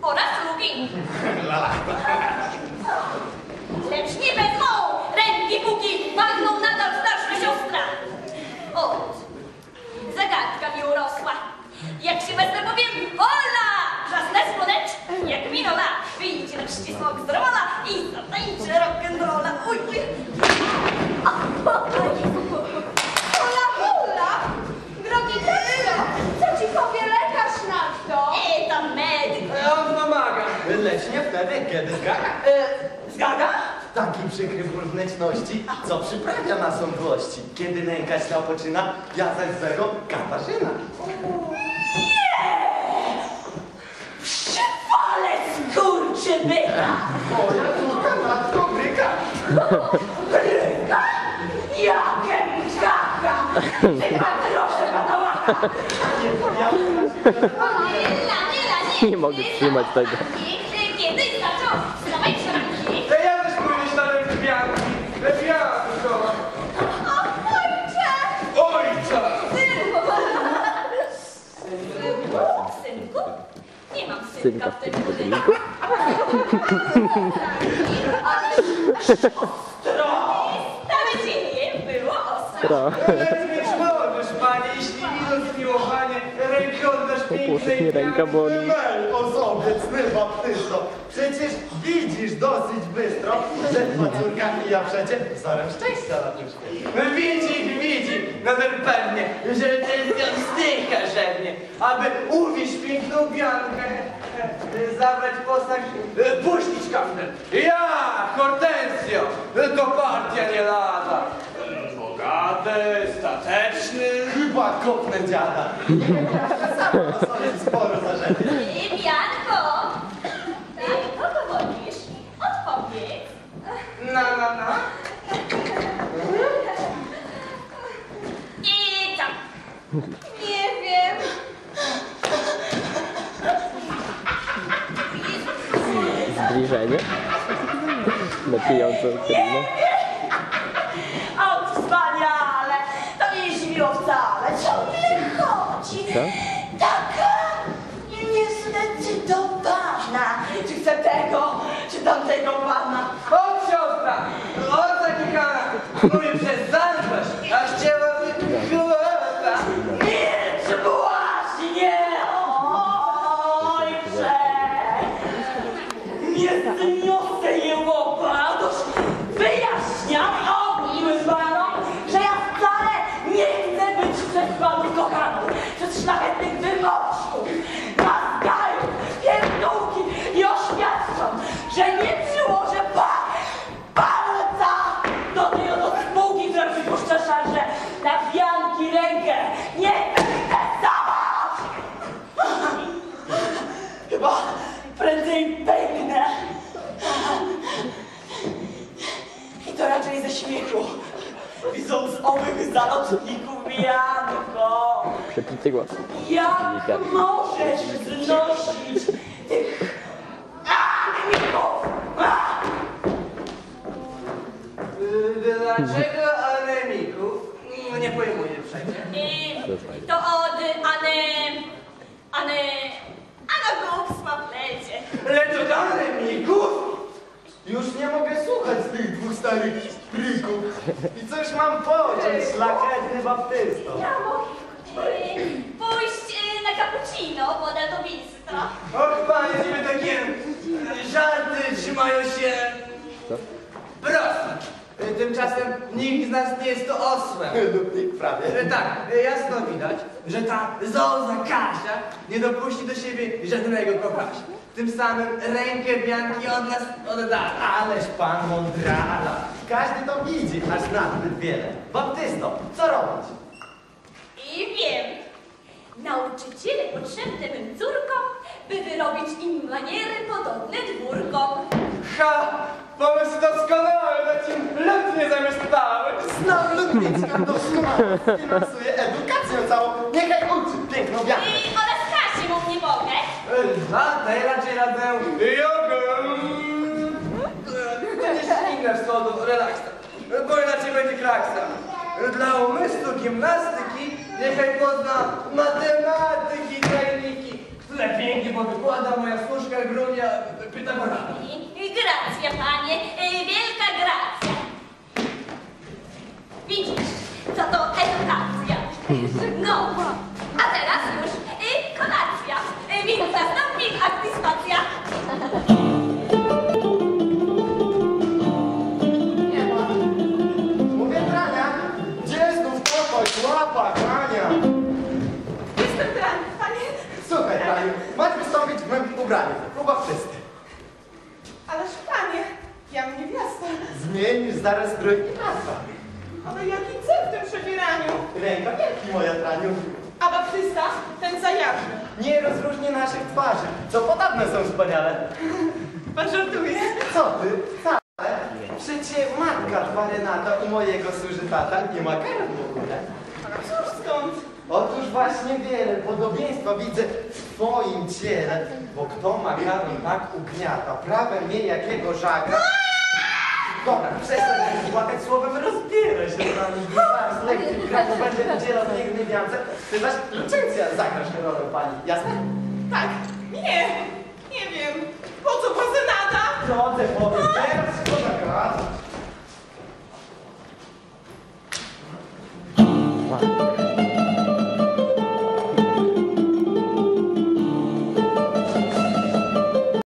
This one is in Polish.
po raz drugi. Lecz nie bez mą, ręki póki bagną nadal starsza siostra. O, zagadka mi urosła. Jak się bez powiem, wolna! Żasne słonecz, jak minola, wyjdzie na ścisłok zdrowia. Zgaga. E, zgaga? Taki przykry wnętrzności, co przyprawia nas mdłości. Kiedy nękać napoczyna, ja zaś Katarzyna. Przywale skurczybyka! Moja córka matko bryka. Bryka! Jakie! Ty ma proszę! Lila, lila, nie! Nie mogę trzymać tego. Synka w tym budynku. Stare cię nie było ostra. Tra. Ale mieć możesz, panie, jeśli widząc miłowanie, pięknej mnie ręka boli. Mel, osobiecny baptysto. Przecież widzisz dosyć bystro, że i ja przecie wzorem szczęścia na tym świecie. No widzi, widzi, no to pewnie, że tęsknią styka żadnie, aby uwieść piękną biankę, zabrać posag, puścić kaftan. Ja, Hortensio, to partia nie lada. Bogaty, stateczny. Chyba kopnę dziada. Sam o sobie sporo zarzekł. I Bianko! Tak, kogo wolisz? Odpowiedz. No, no, no. I tak. Nie wiem. Zbliżenie. Na pijącą krymę. O, wspaniale! To nie jest miło wcale. Ciągle Co? Taka niezdecydowana. Czy chcę tego, czy tamtego pana? Chodź siostra, chodź zakikana, mówię przez zazdrość, aż cię wykuła. Milcz właśnie! Ojcze! Nie zniosę jełopa, otóż wyjaśniam ogniły panom, że ja wcale nie chcę być przez panów kochaną, szlachetnych wymoczków, nazgajów, pierdółki i oświadczam, że nie przyłożę pa, palca do tej oto spółki, która przypuszcza szarże na pianki rękę. Nie dawać! Chyba prędzej pęknę. I to raczej ze śmiechu. Widząc owych zalotników Janko. Przepity głos. Jak możesz znosić tych anemików? Y, Dlaczego anemików? No nie pojmuję przecież. I to od Ane... Ane... Anagubstwa plecie. Lecz od anemików? Już nie mogę słuchać z tych dwóch starych pryków. I coś mam począć, szlachetny baptysto. Ja mogę pójść y, na cappuccino, woda do bistra. Och panie, ciebie takie y, żarty trzymają się prosto. Y, Tymczasem nikt z nas nie jest to osłem. Lubnik prawie. E, Tak, e, jasno widać, że ta zoza Kasia nie dopuści do siebie żadnego kochasia. Tym samym rękę Bianki od nas oddala. Ależ pan mądrala. Każdy to widzi, aż nazbyt wiele. Baptysto, co robić? I wiem, nauczyciele potrzebne mym córkom, by wyrobić im maniery podobne dwórkom. Ha! Pomysł doskonały, na czym lutnie zamiast pały. Znam Ludwicką doskonale. Finansuje edukację całą. Niechaj uczy piękną wiarę. I oraz Kasi mu nie mogę. E, A tej raczej radę jogę. Będziesz inne wschodu, relaksa. Bo inaczej będzie kraksa. Dla umysłu gimnastyki niechaj pozna matematyki, tajniki, które pięknie powykłada moja służka Grunia i gracja, panie, wielka gracja. Widzisz, co to edukacja. No, ubranie za próba czysty. Ależ panie, ja mam niewiastę. Zmienisz zaraz strój i nazwa. Ale jaki cel w tym przebieraniu? Ręka wielki moja traniu. A baptysta, ten zajarzy. Nie rozróżni naszych twarzy, co podobne są wspaniale. Pan żartuje? Co ty? Wcale. Przecie matka twa Renata u mojego służy tata nie ma karów w ogóle. Cóż skąd? Otóż właśnie wiele podobieństwa widzę w twoim ciele, bo kto makaron tak ugniata, prawem mnie jakiego żaga. Dobra, przestań tak płakać słowem, rozbieraj się na nich. Zaraz lekcji krepu będzie udzielał pięknej wiance. Ty zaś licencja zagrasz rolę pani, jasne? Tak. Nie.